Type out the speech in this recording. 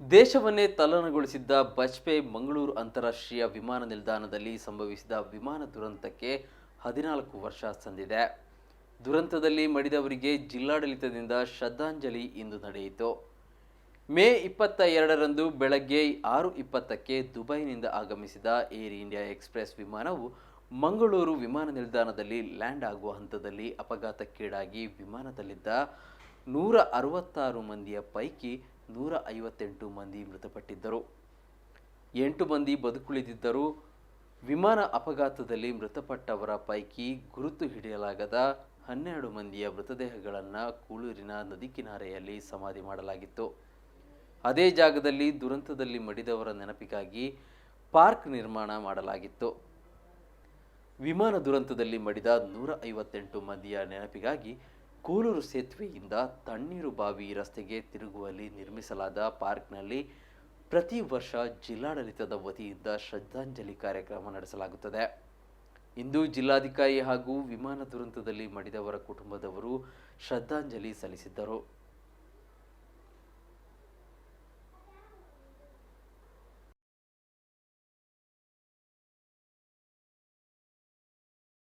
ದೇಶವನ್ನೇ ತಲ್ಲಣಗೊಳಿಸಿದ್ದ ಬಜ್ಪೆ ಮಂಗಳೂರು ಅಂತಾರಾಷ್ಟ್ರೀಯ ವಿಮಾನ ನಿಲ್ದಾಣದಲ್ಲಿ ಸಂಭವಿಸಿದ ವಿಮಾನ ದುರಂತಕ್ಕೆ ಹದಿನಾಲ್ಕು ವರ್ಷ ಸಂದಿದೆ. ದುರಂತದಲ್ಲಿ ಮಡಿದವರಿಗೆ ಜಿಲ್ಲಾಡಳಿತದಿಂದ ಶ್ರದ್ಧಾಂಜಲಿ ಇಂದು ನಡೆಯಿತು. ಮೇ ಇಪ್ಪತ್ತ ಎರಡರಂದು ಬೆಳಗ್ಗೆ ಆರು ಇಪ್ಪತ್ತಕ್ಕೆ ದುಬೈನಿಂದ ಆಗಮಿಸಿದ ಏರ್ ಇಂಡಿಯಾ ಎಕ್ಸ್ಪ್ರೆಸ್ ವಿಮಾನವು ಮಂಗಳೂರು ವಿಮಾನ ನಿಲ್ದಾಣದಲ್ಲಿ ಲ್ಯಾಂಡ್ ಆಗುವ ಹಂತದಲ್ಲಿ ಅಪಘಾತಕ್ಕೀಡಾಗಿ ವಿಮಾನದಲ್ಲಿದ್ದ ನೂರ ಅರವತ್ತಾರು ಮಂದಿಯ ಪೈಕಿ ನೂರ ಐವತ್ತೆಂಟು ಮಂದಿ ಮೃತಪಟ್ಟಿದ್ದರು. ಎಂಟು ಮಂದಿ ಬದುಕುಳಿದಿದ್ದರು ವಿಮಾನ ಅಪಘಾತದಲ್ಲಿ ಮೃತಪಟ್ಟವರ ಪೈಕಿ ಗುರುತು ಹಿಡಿಯಲಾಗದ ಹನ್ನೆರಡು ಮಂದಿಯ ಮೃತದೇಹಗಳನ್ನು ಕೂಳೂರಿನ ನದಿ ಕಿನಾರೆಯಲ್ಲಿ ಸಮಾಧಿ ಮಾಡಲಾಗಿತ್ತು. ಅದೇ ಜಾಗದಲ್ಲಿ ದುರಂತದಲ್ಲಿ ಮಡಿದವರ ನೆನಪಿಗಾಗಿ ಪಾರ್ಕ್ ನಿರ್ಮಾಣ ಮಾಡಲಾಗಿತ್ತು. ವಿಮಾನ ದುರಂತದಲ್ಲಿ ಮಡಿದ ನೂರ ಐವತ್ತೆಂಟು ಮಂದಿಯ ನೆನಪಿಗಾಗಿ ಕೂಲೂರು ಸೇತುವೆಯಿಂದ ತಣ್ಣೀರು ಬಾವಿ ರಸ್ತೆಗೆ ತಿರುಗುವಲ್ಲಿ ನಿರ್ಮಿಸಲಾದ ಪಾರ್ಕ್ನಲ್ಲಿ ಪ್ರತಿ ವರ್ಷ ಜಿಲ್ಲಾಡಳಿತದ ವತಿಯಿಂದ ಶ್ರದ್ಧಾಂಜಲಿ ಕಾರ್ಯಕ್ರಮ ನಡೆಸಲಾಗುತ್ತದೆ. ಇಂದು ಜಿಲ್ಲಾಧಿಕಾರಿ ಹಾಗೂ ವಿಮಾನ ದುರಂತದಲ್ಲಿ ಮಡಿದವರ ಕುಟುಂಬದವರು ಶ್ರದ್ಧಾಂಜಲಿ ಸಲ್ಲಿಸಿದ್ದರು.